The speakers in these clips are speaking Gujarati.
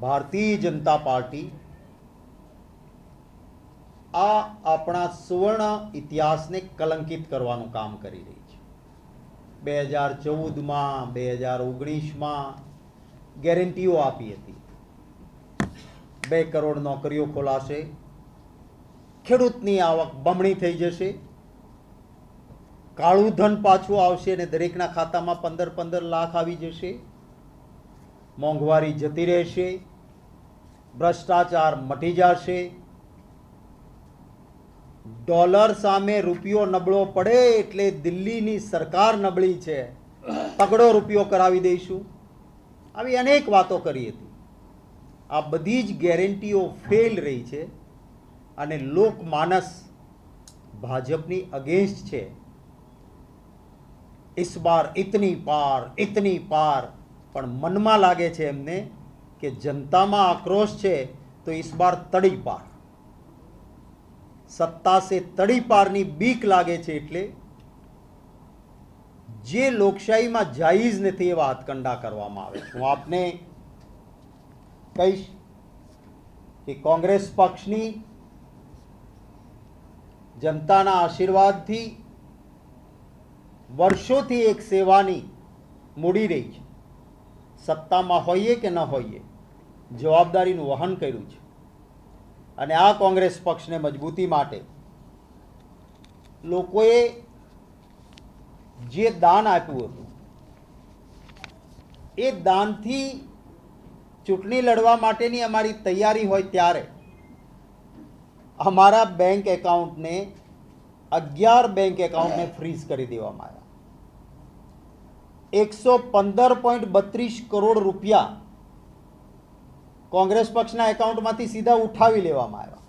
ભારતીય જનતા પાર્ટી આ આપણા સુવર્ણ ઇતિહાસને કલંકિત કરવાનું કામ કરી રહી છે. બે હજાર ચૌદમાં, બે હજાર ઓગણીસમાં ગેરંટીઓ આપી હતી. બે કરોડ નોકરીઓ ખોલાશે. ખેડૂતની આવક બમણી થઈ જશે. કાળું ધન પાછું આવશે અને દરેકના ખાતામાં પંદર પંદર લાખ આવી જશે. મોંઘવારી જતી રહેશે. ભ્રષ્ટાચાર મટી જશે. ડોલર સામે રૂપિયો નબળો પડે એટલે દિલ્હીની સરકાર નબળી છે. તગડો રૂપિયો કરાવી દઈશું. આવી અનેક વાતો કરી હતી. આ બધી જ ગેરંટીઓ ફેલ રહી છે અને લોકમાનસ ભાજપની અગેન્સ્ટ છે. ઇસ બાર ઇતની પાર ઇતની પાર. પણ મનમાં લાગે છે એમને કે જનતામાં આક્રોશ છે, તો ઇસ બાર તડી પાર. સત્તા સે તડી પારની બીક લાગે છે એટલે જે લોકશાહીમાં જાયઝ નથી એવા હાથકંડા કરવામાં આવે છે. હું આપને કહીશ કે કોંગ્રેસ પક્ષની જનતાના આશીર્વાદથી વર્ષોથી એક સેવાની મૂડી રહી છે. સત્તામાં હોઈએ કે ન હોઈએ, જવાબદારીનું વહન કર્યું છે. અને આ કોંગ્રેસ પક્ષને મજબૂતી માટે લોકોએ જે દાન આપ્યું હતું, એ દાનથી ચૂંટણી લડવા માટેની અમારી તૈયારી હોય ત્યારે અમારા બેંક એકાઉન્ટને અગિયાર બેંક એકાઉન્ટને ફ્રીઝ કરી દેવામાં આવ્યા. એકસો પંદર પોઈન્ટ બત્રીસ કરોડ રૂપિયા કોંગ્રેસ પક્ષના એકાઉન્ટમાંથી સીધા ઉઠાવી લેવામાં આવ્યા.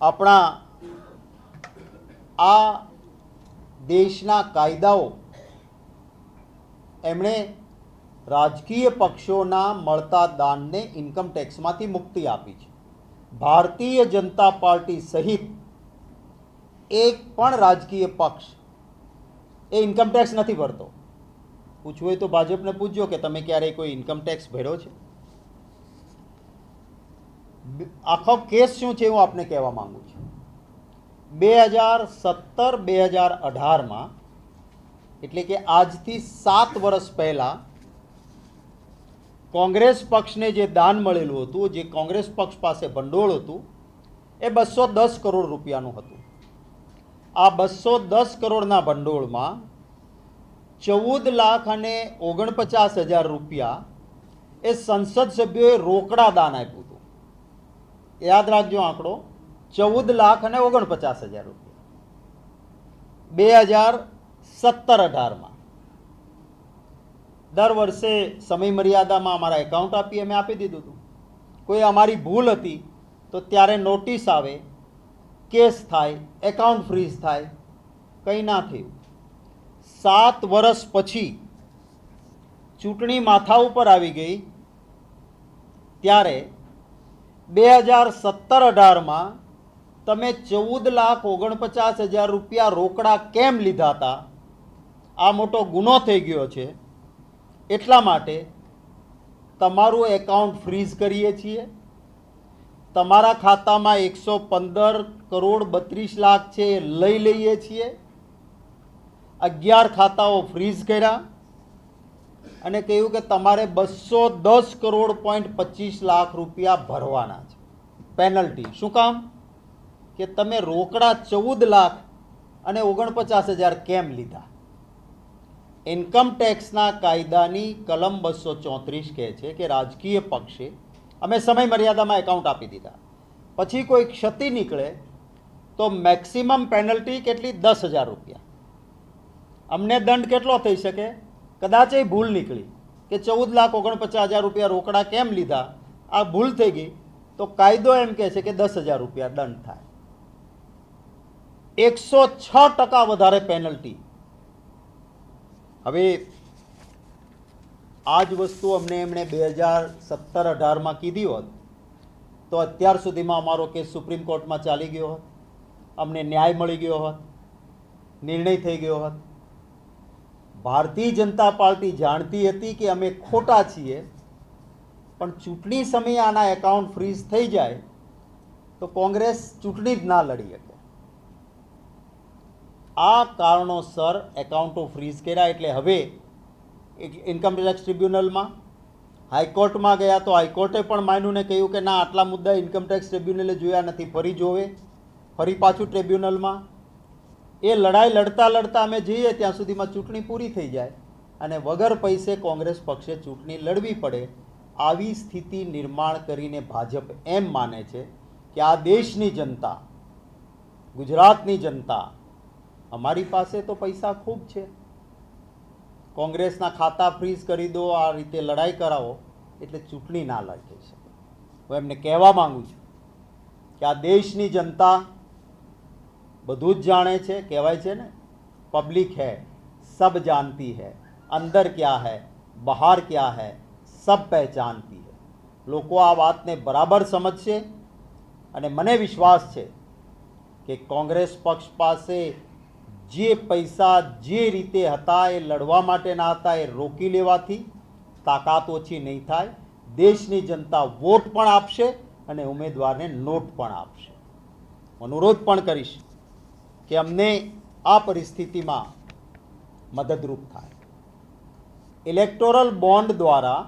આપણા આ દેશના કાયદાઓ એમણે રાજકીય પક્ષોના મળતા દાનને ઇન્કમ ટેક્સમાંથી મુક્તિ આપી છે. ભારતીય જનતા પાર્ટી સહિત એક પણ રાજકીય પક્ષ એ ઇન્કમ ટેક્સ નથી ભરતો. પૂછવું હોય તો ભાજપને પૂછજો કે તમે ક્યારેય કોઈ ઇન્કમ ટેક્સ ભર્યો છે? આખો કેસ શું છે હું આપને કહેવા માંગુ છું. બે હજાર સત્તર, બે હજાર અઢારમાં, એટલે કે આજથી સાત વર્ષ પહેલાં, કોંગ્રેસ પક્ષને જે દાન મળેલું હતું, જે કોંગ્રેસ પક્ષ પાસે ભંડોળ હતું, એ બસો દસ કરોડ રૂપિયાનું હતું. આ બસો દસ કરોડના ભંડોળમાં ચૌદ લાખ અને ઓગણપચાસ હજાર રૂપિયા એ સંસદ સભ્યોએ રોકડા દાન આપ્યું હતું. યાદ રાખજો આંકડો. ચૌદ લાખ અને ઓગણપચાસ હજાર રૂપિયા. બે હજાર સત્તર અઢારમાં. દર વર્ષે સમય મર્યાદામાં અમારા એકાઉન્ટ આપી અમે આપી દીધું હતું. કોઈ અમારી ભૂલ હતી તો ત્યારે નોટિસ આવે કેસ થાય, એકાઉન્ટ ફ્રીઝ થાય, કંઈ ના થયું. સાત વર્ષ પછી ચૂંટણી માથા ઉપર આવી ગઈ, ત્યારે બે હજાર સત્તર અઢારમાં તમે ચૌદ લાખ ઓગણપચાસ હજાર રૂપિયા રોકડા કેમ લીધા હતા? આ મોટો ગુનો થઈ ગયો છે. એટલા માટે તમારું એકાઉન્ટ ફ્રીઝ કરીએ છીએ. તમારા ખાતામાં એકસો પંદર કરોડ બત્રીસ લાખ છે એ લઈ લઈએ છીએ. અગિયાર ખાતાઓ ફ્રીઝ કર્યા અને કહ્યું કે તમારે બસો દસ કરોડ પોઈન્ટ પચીસ લાખ રૂપિયા ભરવાના છે. પેનલ્ટી શું કામ? કે તમે રોકડા ચૌદ લાખ અને ઓગણપચાસ હજાર કેમ લીધા? ઇન્કમ ટેક્સના કાયદાની કલમ બસો ચોત્રીસ કહે છે કે રાજકીય પક્ષે અમે સમય મર્યાદામાં એકાઉન્ટ આપી દીધા. પછી કોઈ ક્ષતિ નીકળે તો મેક્સિમમ પેનલ્ટી કેટલી? દસ હજાર રૂપિયા. અમને દંડ કેટલો થઈ શકે? કદાચ એ ભૂલ નીકળી કે ચૌદ લાખ ઓગણપચાસ હજાર રૂપિયા રોકડા કેમ લીધા? આ ભૂલ થઈ ગઈ તો કાયદો એમ કહે છે કે દસ હજાર રૂપિયા દંડ થાય. એકસો છ ટકા વધારે પેનલ્ટી હવે આ જ વસ્તુ અમને એમણે બે હજાર સત્તર અઢારમાં કીધી હોત, તો અત્યાર સુધીમાં અમારો કેસ સુપ્રીમ કોર્ટમાં ચાલી ગયો હોત, અમને ન્યાય મળી ગયો હોત, નિર્ણય થઈ ગયો હોત. ભારતીય જનતા પાર્ટી જાણતી હતી કે અમે ખોટા છીએ, પણ ચૂંટણી સમયે આના એકાઉન્ટ ફ્રીઝ થઈ જાય, તો કોંગ્રેસ ચૂંટણી જ ના લડી શકે. આ કારણોસર એકાઉન્ટો ફ્રીઝ કર્યા એટલે હવે ઇન્કમ ટેક્સ ટ્રિબ્યુનલમાં હાઈકોર્ટમાં ગયા તો હાઈકોર્ટે પણ માન્યું કહ્યું કે ના, આટલા મુદ્દા ઇન્કમ ટેક્સ ટ્રિબ્યુનલે જોયા નથી, ફરી જોવે. ફરી પાછું ટ્રિબ્યુનલમાં એ લડાઈ લડતા લડતા અમે જઈએ ત્યાં સુધીમાં ચૂંટણી પૂરી થઈ જાય અને વગર પૈસે કોંગ્રેસ પક્ષે ચૂંટણી લડવી પડે આવી સ્થિતિ નિર્માણ કરીને ભાજપ એમ માને છે કે આ દેશની જનતા, ગુજરાતની જનતા અમારી પાસે તો પૈસા ખૂબ છે. કોંગ્રેસના ખાતા ફ્રીઝ કરી દો, આ રીતે લડાઈ કરાવો, એટલે ચૂંટણી ના લડી શકે. હું એમને કહેવા માગું છું કે આ દેશની જનતા બધું જ જાણે છે, કહેવાય છે ને પબ્લિક હૈ, સબ જાનતી હૈ, અંદર ક્યાં હૈ, બહાર ક્યાં હૈ, સબ પહેચાનતી હૈ. લોકો આ વાતને બરાબર સમજશે અને મને વિશ્વાસ છે કે કોંગ્રેસ પક્ષ પાસે જે પૈસા જે રીતે હતા એ લડવા માટેના હતા, એ રોકી લેવાથી તાકાત ઓછી નહીં થાય. દેશની જનતા વોટ પણ આપશે અને ઉમેદવારને નોટ પણ આપશે. અનુરોધ પણ કરીશ કે અમને આ પરિસ્થિતિમાં મદદરૂપ થાય. ઇલેક્ટોરલ બોન્ડ દ્વારા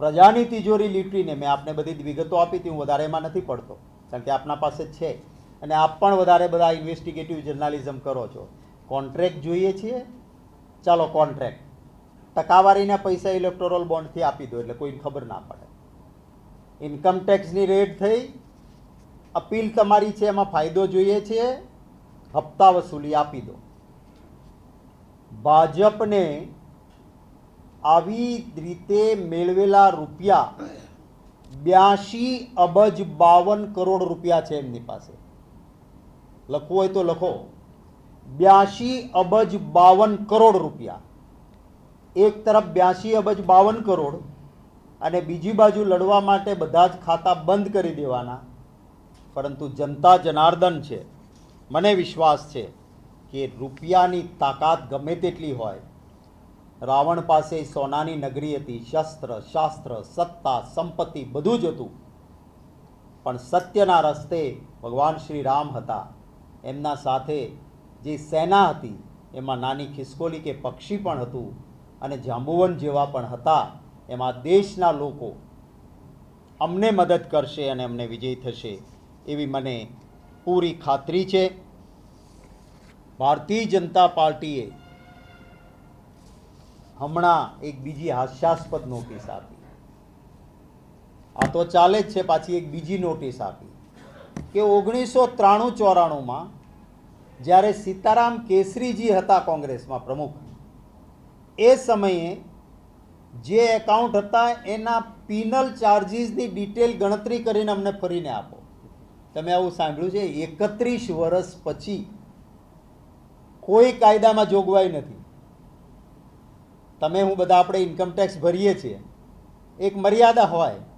પ્રજાની તિજોરી લીટીને મેં આપને બધી વિગતો આપી હતી, હું વધારે એમાં નથી પડતો, કારણ કે આપના પાસે છે. અને આપ પણ વધારે બધા ઇન્વેસ્ટિગેટિવ જર્નાલિઝમ કરો છો. કોન્ટ્રાક્ટ જોઈએ છીએ. ચાલો કોન્ટ્રાક્ટ ટકાવારીના પૈસા ઇલેક્ટોરલ બોન્ડથી આપી દો, એટલે કોઈને ખબર ના પડે. ઇન્કમ ટેક્સની રેટ થઈ. અપીલ તમારી છે, એમાં ફાયદો જોઈએ છે હપ્તા વસૂલી આપી દો. ભાજપને આવી રીતે મેળવેલા રૂપિયા બ્યાસી અબજ બાવન કરોડ રૂપિયા છે એમની પાસે. લખવું હોય તો લખો. બ્યાસી અબજ બાવન કરોડ રૂપિયા. એક તરફ બ્યાસી અબજ બાવન કરોડ અને બીજી બાજુ લડવા માટે બધા જ ખાતા બંધ કરી દેવાના. પરંતુ જનતા જનાર્દન છે. મને વિશ્વાસ છે કે રૂપિયાની તાકાત ગમે તેટલી હોય. રાવણ પાસે સોનાની નગરી હતી, શસ્ત્ર, શાસ્ત્ર, સત્તા, સંપત્તિ બધું જ હતું. પણ સત્યના રસ્તે ભગવાન શ્રી રામ હતા. એમના સાથે જે સેના હતી, એમાં નાની ખિસકોલી કે પક્ષી પણ હતું અને જાંબુવન જેવા પણ હતા, એમાં દેશના લોકો અમને મદદ કરશે અને અમને વિજય થશે એવી મને પૂરી ખાતરી છે. ભારતીય જનતા પાર્ટીએ હમણાં એક બીજી હાસ્યાસ્પદ નોટિસ આપી. આ તો ચાલે જ છે, પાછી એક બીજી નોટિસ આપી. કે ઓગણીસો ત્રાણું ચોરાણુંમાં જ્યારે સીતારામ કેસરીજી હતા કોંગ્રેસમાં પ્રમુખ, એ સમયે જે એકાઉન્ટ હતા એના પિનલ ચાર્જીસની ડિટેલ ગણતરી કરીને અમને ફરીને આપો. તમે આવું સાંભળ્યું છે? એકત્રીસ વર્ષ પછી કોઈ કાયદામાં જોગવાઈ નથી. તમે, હું બધા આપણે ઇન્કમટેક્સ ભરીએ છીએ. એક મર્યાદા હોય.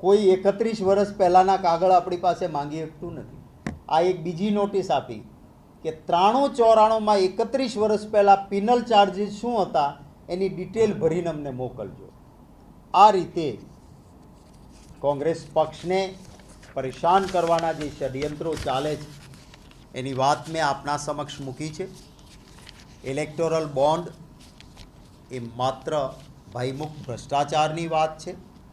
કોઈ એકત્રીસ વર્ષ પહેલાંના કાગળ આપણી પાસે માંગી શકતું નથી. આ એક બીજી નોટિસ આપી કે ત્રાણું ચોરાણુંમાં એકત્રીસ વર્ષ પહેલાં પિનલ ચાર્જીસ શું હતા એની ડિટેલ ભરીને અમને મોકલજો. આ રીતે કોંગ્રેસ પક્ષને પરેશાન કરવાના જે ષડયંત્રો ચાલે છે, એની વાત મેં આપના સમક્ષ મૂકી છે. ઇલેક્ટોરલ બોન્ડ એ માત્ર ભયમુખ ભ્રષ્ટાચારની વાત છે.